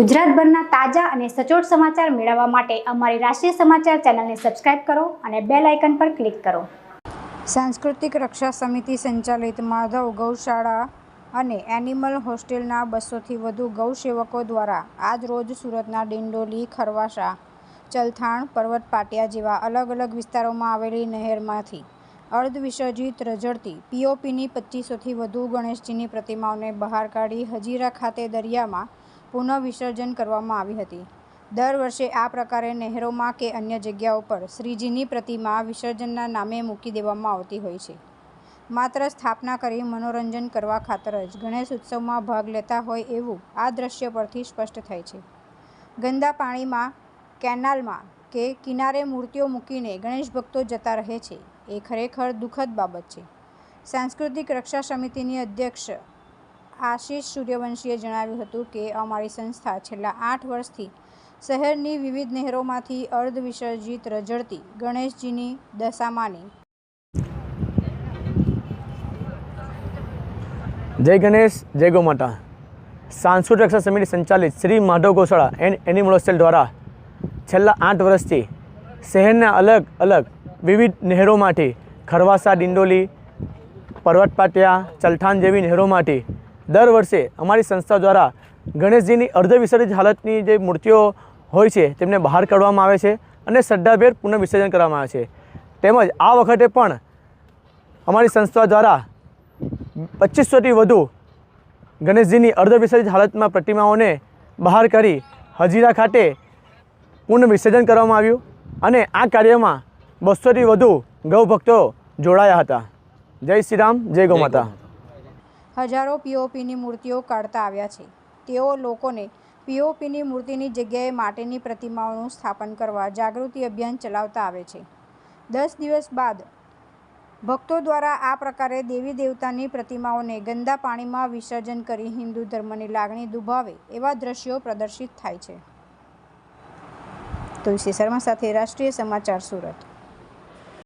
ગુજરાતભરના તાજા અને સચોટ સમાચાર મેળવવા માટે અમારી રાષ્ટ્રીય સમાચાર ચેનલને સબસ્ક્રાઇબ કરો અને બેલ આઇકન પર ક્લિક કરો. સાંસ્કૃતિક રક્ષા સમિતિ સંચાલિત માધવ ગૌશાળા અને એનિમલ હોસ્ટેલના બસોથી વધુ ગૌસેવકો દ્વારા આજ રોજ સુરતના ડિંડોલી ખરવાસા ચલથાણ, પર્વત પાટિયા જેવા અલગ અલગ વિસ્તારોમાં આવેલી નહેરમાંથી અર્ધ વિસર્જિત રઝળતી પીઓપીની પચીસોથી વધુ ગણેશજીની પ્રતિમાઓને બહાર કાઢી હજીરા ખાતે દરિયામાં પુનઃ વિસર્જન કરવામાં આવી હતી. દર વર્ષે આ પ્રકારે નહેરોમાં કે અન્ય જગ્યાઓ પર શ્રીજીની પ્રતિમા વિસર્જનના નામે મૂકી દેવામાં આવતી હોય છે. માત્ર સ્થાપના કરી મનોરંજન કરવા ખાતર જ ગણેશ ઉત્સવમાં ભાગ લેતા હોય એવું આ દ્રશ્ય પરથી સ્પષ્ટ થાય છે. ગંદા પાણીમાં, કેનાલમાં કે કિનારે મૂર્તિઓ મૂકીને ગણેશ ભક્તો જતા રહે છે, એ ખરેખર દુઃખદ બાબત છે. સાંસ્કૃતિક રક્ષા સમિતિની અધ્યક્ષ આશીષ સૂર્યવંશીએ જણાવ્યું હતું કે અમારી સંસ્થા છેલ્લા આઠ વર્ષથી શહેરની વિવિધ નહેરોમાંથી અર્ધ વિસર્જિત રઝળતી ગણેશજીની દશામાની. જય ગણેશ, જય ગોમાતા. સાંસ્કૃતિક રક્ષા સમિતિ સંચાલિત Shri Madhav Goshala and animal hostel દ્વારા છેલ્લા આઠ વર્ષથી શહેરના અલગ અલગ વિવિધ નહેરોમાંથી ખરવાસા, ડિંડોલી પર્વતપાટિયા ચલઠાણ જેવી નહેરોમાંથી દર વર્ષે અમારી સંસ્થા દ્વારા ગણેશજીની અર્ધવિસર્જિત હાલતની જે મૂર્તિઓ હોય છે, તેમને બહાર કાઢવામાં આવે છે અને શ્રદ્ધાભેર પુનઃ વિસર્જન કરવામાં આવે છે. તેમજ આ વખતે પણ અમારી સંસ્થા દ્વારા પચીસોથી વધુ ગણેશજીની અર્ધવિસર્જિત હાલતમાં પ્રતિમાઓને બહાર કરી હજીરા ખાતે પુનઃ વિસર્જન કરવામાં આવ્યું અને આ કાર્યમાં બસોથી વધુ ગૌ ભક્તો જોડાયા હતા. જય શ્રી રામ, જય ગૌ માતા. હજારો પીઓપીની મૂર્તિઓ કાઢતા આવ્યા છે. તેઓ લોકોને પીઓપીની મૂર્તિની જગ્યાએ માટીની પ્રતિમાઓનું સ્થાપન કરવા જાગૃતિ અભિયાન ચલાવતા આવે છે. દસ દિવસ બાદ ભક્તો દ્વારા આ પ્રકારે દેવી દેવતાની પ્રતિમાઓને ગંદા પાણીમાં વિસર્જન કરી હિન્દુ ધર્મની લાગણી દુભાવે એવા દ્રશ્યો પ્રદર્શિત થાય છે. તુલસી શર્મા સાથે રાષ્ટ્રીય સમાચાર સુરત.